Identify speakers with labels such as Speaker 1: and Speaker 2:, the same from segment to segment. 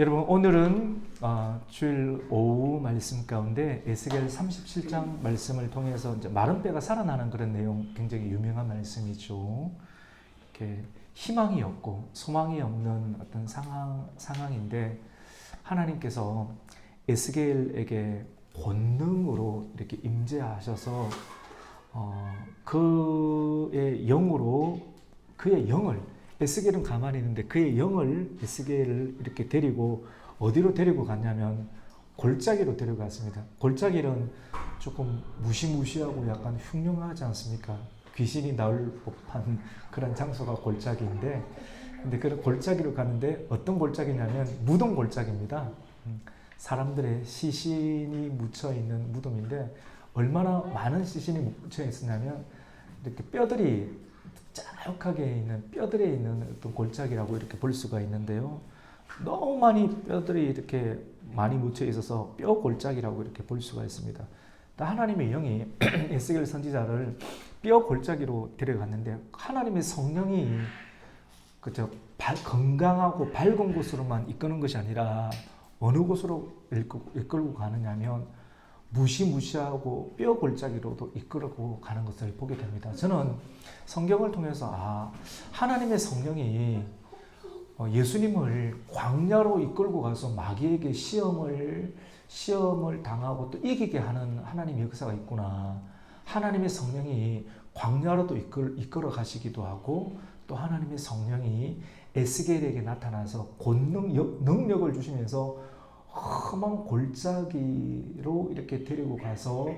Speaker 1: 여러분 오늘은 어, 주일 오후 말씀 가운데 에스겔 37장 말씀을 통해서 이제 마른 뼈가 살아나는 그런 내용 굉장히 유명한 말씀이죠. 이렇게 희망이 없고 소망이 없는 어떤 상황 상황인데 하나님께서 에스겔에게 본능으로 이렇게 임재하셔서 어, 그의 영으로 그의 영을 에스겔은 가만히 있는데 그의 영을 에스겔을 이렇게 데리고 어디로 데리고 갔냐면 골짜기로 데려갔습니다. 골짜기는 조금 무시무시하고 약간 흉흉하지 않습니까? 귀신이 나올 법한 그런 장소가 골짜기인데 근데 그 골짜기로 가는데 어떤 골짜기냐면 무덤 골짜기입니다. 음, 사람들의 시신이 묻혀 있는 무덤인데 얼마나 많은 시신이 묻혀 있었냐면 이렇게 뼈들이 짜역하게 있는 뼈들에 있는 어떤 골짜기라고 이렇게 볼 수가 있는데요. 너무 많이 뼈들이 이렇게 많이 묻혀 있어서 뼈 골짜기라고 이렇게 볼 수가 있습니다. 또 하나님의 영이 에스겔 선지자를 뼈 골짜기로 데려갔는데 하나님의 성령이 그저 발, 건강하고 밝은 곳으로만 이끄는 것이 아니라 어느 곳으로 이끌고 가느냐면 무시무시하고 뼈 골짜기로도 이끌고 가는 것을 보게 됩니다. 저는 성경을 통해서 아 하나님의 성령이 어, 예수님을 광야로 이끌고 가서 마귀에게 시험을 시험을 당하고 또 이기게 하는 하나님의 역사가 있구나. 하나님의 성령이 광야로도 이끌, 이끌어 가시기도 하고 또 하나님의 성령이 에스겔에게 나타나서 권능 능력을 주시면서 험한 골짜기로 이렇게 데리고 가서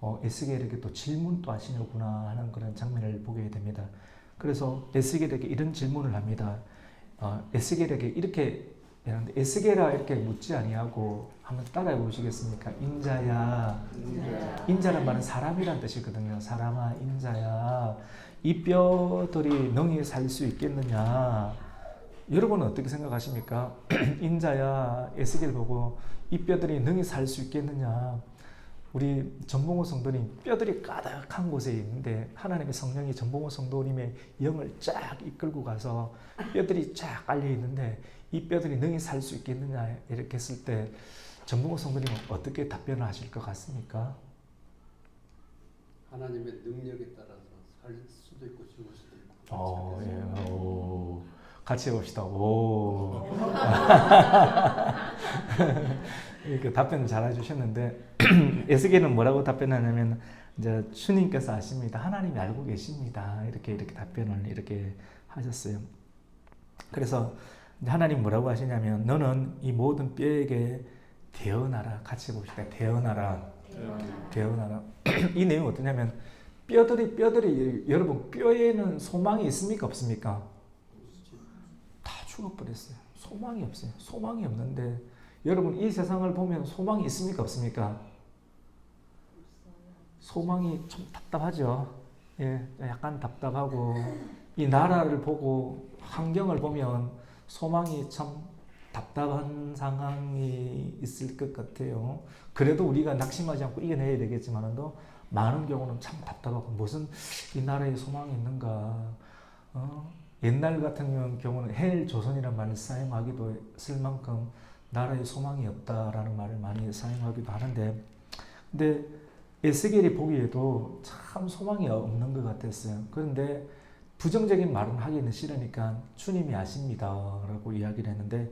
Speaker 1: 어, 에스겔에게 또 질문도 하시는구나 하는 그런 장면을 보게 됩니다. 그래서 에스겔에게 이런 질문을 합니다. 어, 에스겔에게 이렇게 에스겔아 이렇게 묻지 아니하고 한번 따라해 보시겠습니까? 인자야. 인자란 말은 사람이란 뜻이거든요. 사람아 인자야. 이 뼈들이 능히 살 수 있겠느냐? 여러분은 어떻게 생각하십니까? 인자야 에스겔 보고 이 뼈들이 능히 살 수 있겠느냐? 우리 전봉호 성도님 뼈들이 가득한 곳에 있는데 하나님의 성령이 전봉호 성도님의 영을 쫙 이끌고 가서 뼈들이 쫙 깔려 있는데 이 뼈들이 능히 살 수 있겠느냐 이렇게 했을 때 전봉호 성도님은 어떻게 답변을 하실 것 같습니까?
Speaker 2: 하나님의 능력에 따라서 살 수도 있고 죽을 수도 있고.
Speaker 1: 어, 예, 오. 같이 해봅시다. 오. 이렇게 답변을 잘 해주셨는데 에스겔은 뭐라고 답변하냐면 이제 주님께서 아십니다. 하나님이 알고 계십니다. 이렇게 이렇게 답변을 이렇게 하셨어요. 그래서 하나님 뭐라고 하시냐면 너는 이 모든 뼈에게 태어나라. 같이 봅시다. 태어나라. 태어나라. 이 내용 어떠냐면 뼈들이 뼈들이 여러분 뼈에는 소망이 있습니까 없습니까? 다 죽어버렸어요. 소망이 없어요. 소망이 없는데 여러분 이 세상을 보면 소망이 있습니까 없습니까? 소망이 좀 답답하죠. 예, 약간 답답하고 이 나라를 보고 환경을 보면 소망이 참 답답한 상황이 있을 것 같아요. 그래도 우리가 낙심하지 않고 이겨내야 되겠지만도 많은 경우는 참 답답하고 무슨 이 나라에 소망이 있는가? 어? 옛날 같은 경우는 헬 조선이라는 말을 사용하기도 쓸 만큼 나라에 소망이 없다라는 말을 많이 사용하기도 하는데 근데 에스겔이 보기에도 참 소망이 없는 것 같았어요. 그런데 부정적인 말은 하기는 싫으니까 주님이 아십니다라고 이야기를 했는데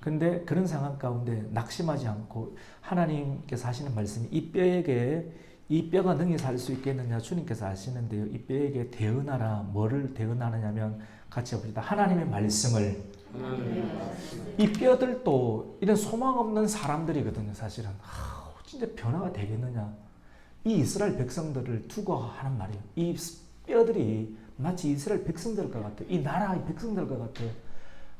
Speaker 1: 근데 그런 상황 가운데 낙심하지 않고 하나님께서 하시는 말씀이 이 뼈에게 이 뼈가 능히 살 수 있겠느냐 주님께서 아시는데요. 이 뼈에게 대언하라 뭐를 대언하느냐면 같이 해봅시다. 하나님의 말씀을 이 뼈들도 이런 소망 없는 사람들이거든요. 사실은 아, 진짜 변화가 되겠느냐? 이 이스라엘 백성들을 두고 하는 말이에요. 이 뼈들이 마치 이스라엘 백성들과 같아. 이 나라의 백성들과 같아.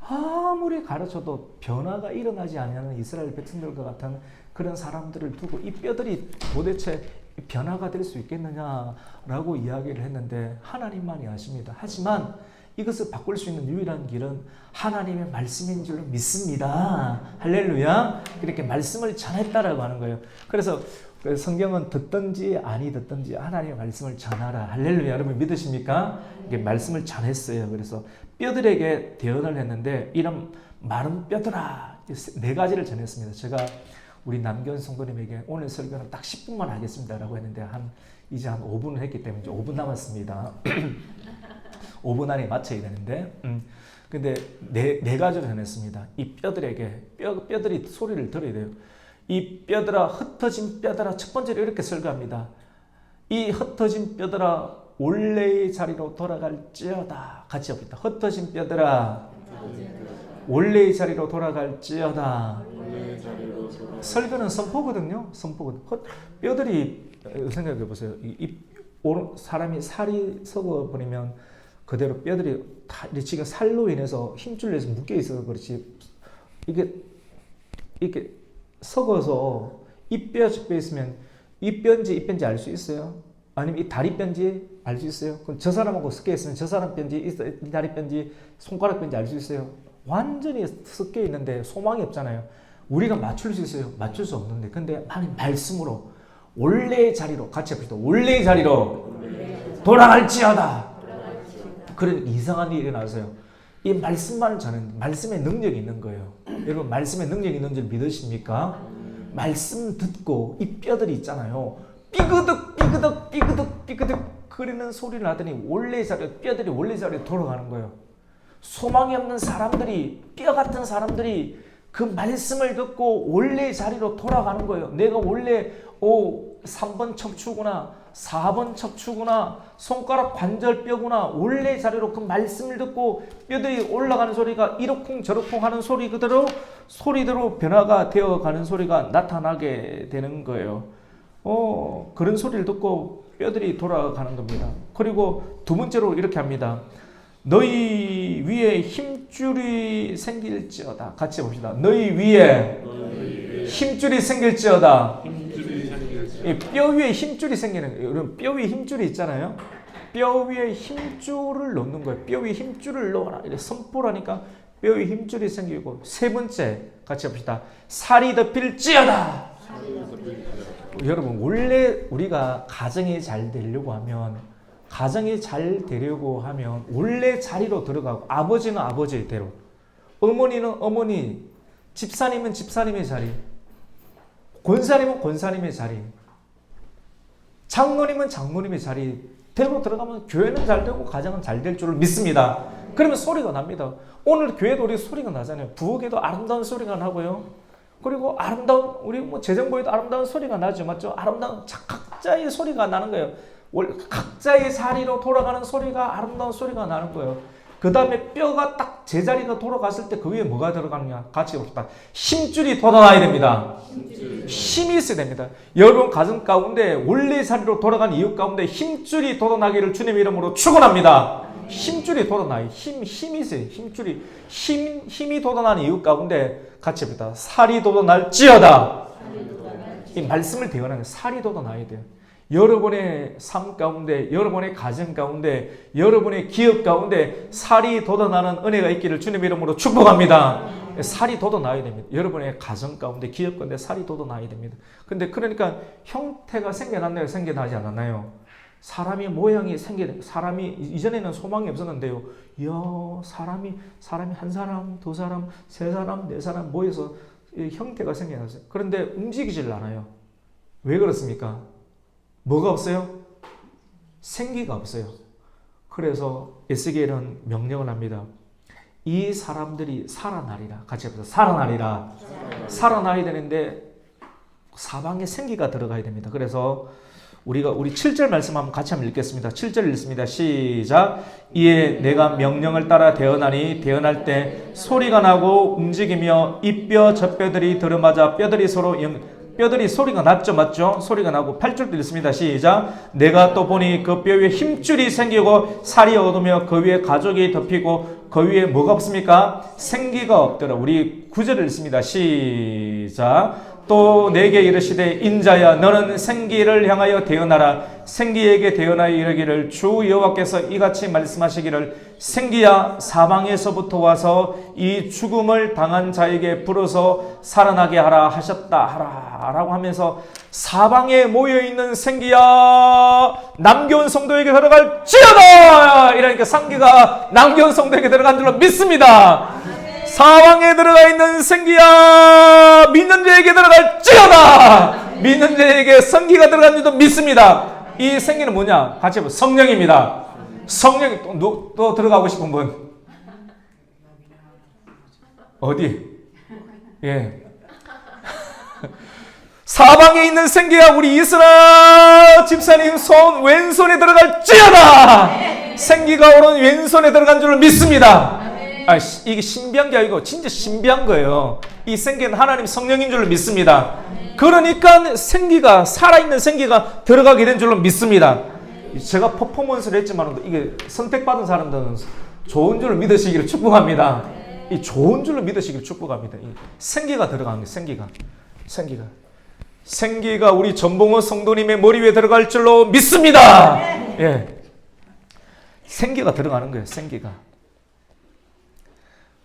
Speaker 1: 아무리 가르쳐도 변화가 일어나지 않는 이스라엘 백성들과 같은 그런 사람들을 두고 이 뼈들이 도대체 변화가 될 수 있겠느냐라고 이야기를 했는데 하나님만이 아십니다. 하지만 이것을 바꿀 수 있는 유일한 길은 하나님의 말씀인 줄로 믿습니다. 할렐루야. 이렇게 말씀을 전했다라고 하는 거예요. 그래서 성경은 듣든지 아니 듣든지 하나님의 말씀을 전하라. 할렐루야. 여러분 믿으십니까? 이게 말씀을 전했어요. 그래서 뼈들에게 대언을 했는데 이런 마른 뼈들아 네 가지를 전했습니다. 제가 우리 남견 성도님에게 오늘 설교는 딱 10분만 하겠습니다라고 했는데 한 이제 한 5분을 했기 때문에 이제 5분 남았습니다. 5분 안에 맞춰야 되는데, 음, 근데 네, 네 가지를 전했습니다. 이 뼈들에게 뼈 뼈들이 소리를 들어야 돼요. 이 뼈들아 흩어진 뼈들아 첫 번째로 이렇게 설교합니다. 이 흩어진 뼈들아 원래의 자리로 돌아갈지어다. 같이 합니다. 흩어진 뼈들아 원래의 자리로 돌아갈지어다. 설교는 선포거든요. 선포거든. 헛- 뼈들이 어, 생각해 보세요. 오른- 사람이 살이 썩어 버리면 그대로 뼈들이 다 지금 살로 인해서 힘줄 내서 묶여 있어서 그렇지 이게 이렇게 썩어서 이뼈 적혀 있으면 이 뼈인지 이 뼈인지 알 수 있어요? 아니면 이 다리 뼈인지 알 수 있어요? 그럼 저 사람하고 섞여 있으면 저 사람 뼈인지 이- 이 다리 뼈인지 손가락 뼈인지 알 수 있어요? 완전히 섞여 있는데 소망이 없잖아요. 우리가 맞출 수 있어요? 맞출 수 없는데 근데 말씀으로 원래의 자리로 같이 합시다. 원래의 자리로 돌아갈지어다. 그런 이상한 일이 일어나서요. 이 말씀만을 전하는 말씀의 능력이 있는 거예요. 여러분 말씀의 능력이 있는 줄 믿으십니까? 말씀 듣고 이 뼈들이 있잖아요. 삐그덕 삐그덕 삐그덕 삐그덕 거리는 소리를 하더니 원래 자리 뼈들이 원래 자리에 돌아가는 거예요. 소망이 없는 사람들이 뼈 같은 사람들이 그 말씀을 듣고 원래 자리로 돌아가는 거예요. 내가 원래 오 3번 척추구나 4번 척추구나 손가락 관절뼈구나 원래 자리로 그 말씀을 듣고 뼈들이 올라가는 소리가 이러쿵 저러쿵 하는 소리 그대로 소리대로 변화가 되어 가는 소리가 나타나게 되는 거예요. 어 그런 소리를 듣고 뼈들이 돌아가는 겁니다. 그리고 두 번째로 이렇게 합니다. 너희 위에 힘 줄이 생길지어다. 같이 봅시다. 너희 위에 힘줄이 생길지어다. 이뼈 위에 힘줄이 생기는. 여러분 뼈 위에 힘줄이 있잖아요. 뼈 위에 힘줄을 넣는 거예요. 뼈 위에 힘줄을 넣어라. 이렇게 선포라니까 뼈 위에 힘줄이 생기고 세 번째 같이 합시다. 살이 덮일지어다. 여러분 원래 우리가 가정이 잘 되려고 하면 가정이 잘 되려고 하면 원래 자리로 들어가고 아버지는 아버지의 대로 어머니는 어머니 집사님은 집사님의 자리 권사님은 권사님의 자리 장로님은 장로님의 자리 대로 들어가면 교회는 잘 되고 가정은 잘 될 줄을 믿습니다. 그러면 소리가 납니다. 오늘 교회도 우리 소리가 나잖아요. 부엌에도 아름다운 소리가 나고요. 그리고 아름다운 우리 뭐 재정부에도 아름다운 소리가 나죠, 맞죠? 아름다운 자- 각자의 소리가 나는 거예요. 월- 각자의 자리로 돌아가는 소리가 아름다운 소리가 나는 거예요. 그 다음에 뼈가 딱 제자리가 돌아갔을 때 그 위에 뭐가 들어가느냐? 같이 봅시다. 힘줄이 돋아나야 됩니다. 힘이 있어야 됩니다. 여러분 가정 가운데 원래 자리로 돌아간 이유 가운데 힘줄이 돋아나기를 주님 이름으로 축원합니다. 힘줄이 돋아나요. 힘 힘이 있어요. 힘줄이 힘 힘이 돋아나는 이유 가운데 같이 봅니다. 살이 돋아날지어다. 이 말씀을 대언하는 살이 돋아나야 돼요. 여러분의 삶 가운데, 여러분의 가정 가운데, 여러분의 기업 가운데 살이 돋아나는 은혜가 있기를 주님 이름으로 축복합니다. 살이 돋아나야 됩니다. 여러분의 가정 가운데, 기업 가운데 살이 돋아나야 됩니다. 근데 그러니까 형태가 생겨났나요? 생겨나지 않았나요? 사람이 모양이 생겨 사람이 이전에는 소망이 없었는데요. 이야, 사람이 사람이 한 사람, 두 사람, 세 사람, 네 사람 모여서 이 형태가 생겨났어요. 그런데 움직이질 않아요. 왜 그렇습니까? 뭐가 없어요? 생기가 없어요. 그래서 에스겔은 명령을 합니다. 이 사람들이 살아나리라. 같이 해보세요. 살아나리라. 살아나야 되는데 사방에 생기가 들어가야 됩니다. 그래서 우리가 우리 7절 말씀 한번 같이 한번 읽겠습니다. 7절 읽습니다. 시작. 이에 내가 명령을 따라 대언하니 대언할 때 소리가 나고 움직이며 이 뼈 저 뼈들이 들어맞아 뼈들이 서로 영, 뼈들이 소리가 났죠, 맞죠? 소리가 나고 8절도 읽습니다. 시작. 내가 또 보니 그 뼈 위에 힘줄이 생기고 살이 얻으며 그 위에 가죽이 덮이고 그 위에 뭐가 없습니까? 생기가 없더라. 우리 9절을 읽습니다. 시작. 또 내게 이르시되 인자야 너는 생기를 향하여 대언하라 생기에게 대언하여 이르기를 주 여호와께서 이같이 말씀하시기를 생기야 사방에서부터 와서 이 죽음을 당한 자에게 불어서 살아나게 하라 하셨다 하라라고 하면서 사방에 모여 있는 생기야 남겨온 성도에게 들어갈 지어다 이러니까 상기가 남겨온 성도에게 들어간 줄로 믿습니다. 사방에 들어가 있는 생기야! 믿는 자에게 들어갈지어다! 믿는 자에게 성기가 들어간 줄도 믿습니다. 이 생기는 뭐냐? 같이 해보 성령입니다. 성령이 또, 누- 또 들어가고 싶은 분? 어디? 예. 사방에 있는 생기야 우리 이스라 집사님 손 왼손에 들어갈지어다! 생기가 오른 왼손에 들어간 줄을 믿습니다 아, 시- 이게 신비한 게 아니고 진짜 신비한 거예요. 이 생기는 하나님 성령인 줄로 믿습니다. 그러니까 생기가 살아있는 생기가 들어가게 된 줄로 믿습니다. 제가 퍼포먼스를 했지만 이게 선택받은 사람들은 좋은 줄로 믿으시기를 축복합니다. 이 좋은 줄로 믿으시기를 축복합니다. 이 생기가 들어가는 게 생기가 생기가 생기가 우리 전봉호 성도님의 머리 위에 들어갈 줄로 믿습니다. 예, 생기가 들어가는 거예요. 생기가.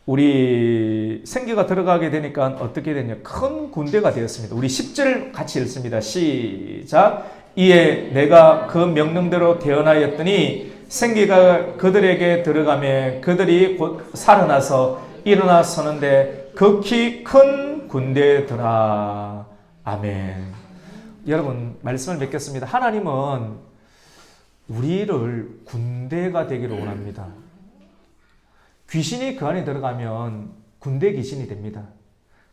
Speaker 1: 우리 생기가 들어가게 되니까 어떻게 되냐? 큰 군대가 되었습니다. 우리 10절 같이 읽습니다. 시작. 이에 내가 그 명령대로 태어나였더니 생기가 그들에게 들어가며 그들이 곧 살아나서 일어나 서는데 극히 큰 군대더라. 아멘. 여러분 말씀을 맺겠습니다. 하나님은 우리를 군대가 되기를 원합니다. 귀신이 그 안에 들어가면 군대 귀신이 됩니다.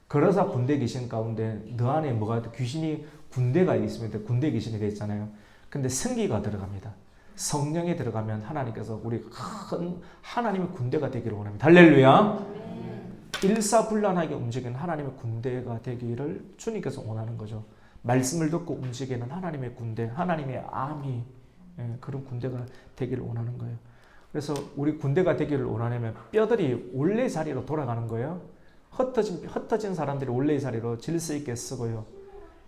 Speaker 1: 그러자 군대 귀신 가운데 너 안에 뭐가? 귀신이 군대가 있습니다. 군대 귀신이 됐잖아요. 근데 생기가 들어갑니다. 성령이 들어가면 하나님께서 우리 큰 하나님의 군대가 되기를 원합니다. 할렐루야. 일사불란하게 움직이는 하나님의 군대가 되기를 주님께서 원하는 거죠. 말씀을 듣고 움직이는 하나님의 군대, 하나님의 암이 예, 그런 군대가 되기를 원하는 거예요. 그래서 우리 군대가 되기를 원하려면 뼈들이 원래 자리로 돌아가는 거예요. 흩어진 흩어진 사람들이 원래 자리로 질서 있게 쓰고요.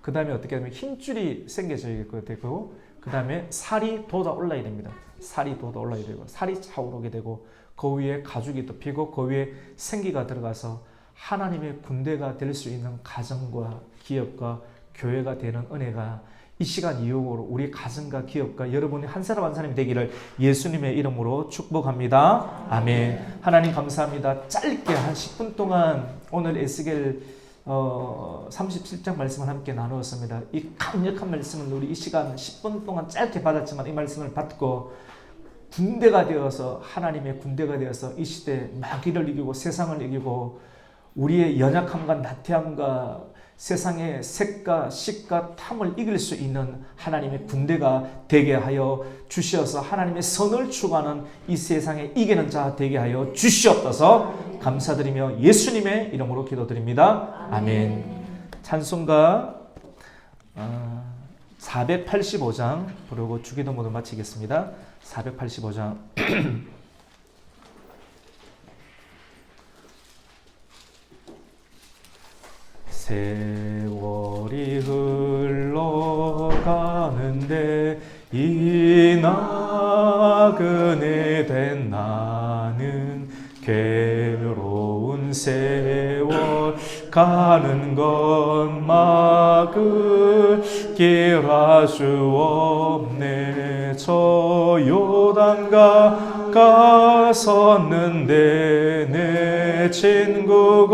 Speaker 1: 그 다음에 어떻게 하면 힘줄이 생겨져야 되고, 그 다음에 살이 돋아 올라야 됩니다. 살이 돋아 올라야 되고, 살이 차오르게 되고, 그 위에 가죽이 덮이고, 그 위에 생기가 들어가서 하나님의 군대가 될 수 있는 가정과 기업과 교회가 되는 은혜가 이 시간 이후로 우리 가정과 기업과 여러분이 한 사람 한 사람이 되기를 예수님의 이름으로 축복합니다. 아멘. 하나님 감사합니다. 짧게 한 10분 동안 오늘 에스겔 어, 37장 말씀을 함께 나누었습니다. 이 강력한 말씀을 우리 이 시간 10분 동안 짧게 받았지만 이 말씀을 받고 군대가 되어서 하나님의 군대가 되어서 이 시대 마귀를 이기고 세상을 이기고 우리의 연약함과 나태함과 세상의 색과 식과 탐을 이길 수 있는 하나님의 군대가 되게 하여 주시어서 하나님의 선을 추구하는 이 세상에 이기는 자 되게 하여 주시옵소서 감사드리며 예수님의 이름으로 기도드립니다. 아멘. 찬송가 아, 485장 부르고 주기도 모두 마치겠습니다. 485장 세월이 흘러가는데 이 나그네 된 가는 것 막을 길 아주 없네. 저 요단가 가 섰는데 내 친구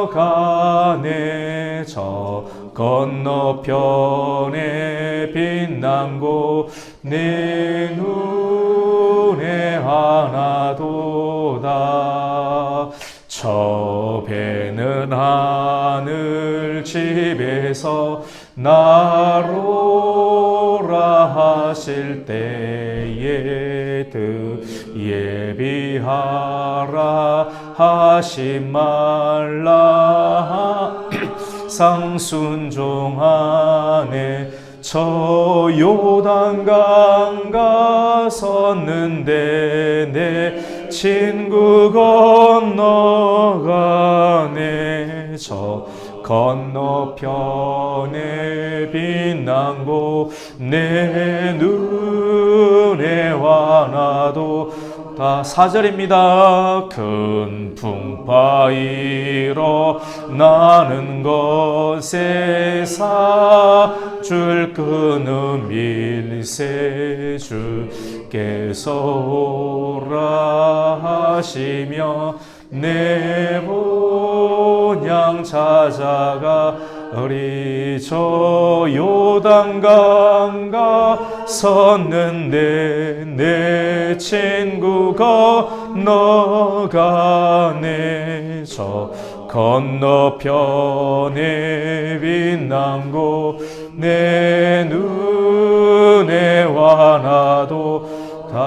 Speaker 1: 건너가네 저 건너편에 빛난 곳내 눈에 하나도다 저 배는 하늘 집에서 나로라 하실 때에 드 예비하라 하시 말라 상순종 안에 저 요단강 가섰는데 내 친구 건너가네 저 건너편에 빛난 곳내 눈에 화나도 다 사절입니다. 큰 풍파 일어 나는 것에 사줄 끊음 일세 주께서 오라 하시며 내 본향 찾아가 우리 저 요단강가 섰는데 내 친구 건너가네. 저 건너편에 빛난 곳내 눈에 환하도 다.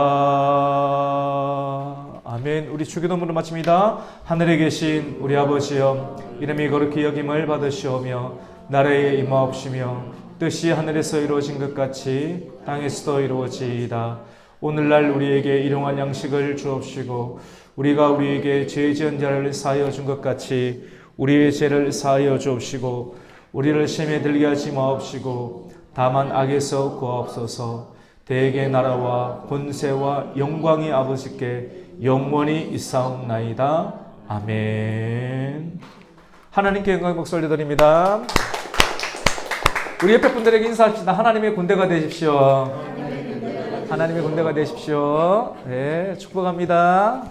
Speaker 1: 아멘. 우리 주기도문을 마칩니다. 하늘에 계신 우리 아버지여 이름이 거룩히 여김을 받으시오며 나라에 임하옵시며 뜻이 하늘에서 이루어진 것 같이 땅에서도 이루어지이다. 오늘날 우리에게 일용할 양식을 주옵시고 우리가 우리에게 죄 지은 자를 사하여 준 것 같이 우리의 죄를 사하여 주옵시고 우리를 시험에 들게 하지 마옵시고 다만 악에서 구하옵소서 대개 나라와 권세와 영광이 아버지께 영원히 있사옵나이다. 아멘. 하나님께 영광 목소리 올려드립니다. 우리 옆에 분들에게 인사합시다. 하나님의 군대가 되십시오. 하나님의 군대가 되십시오. 네 축복합니다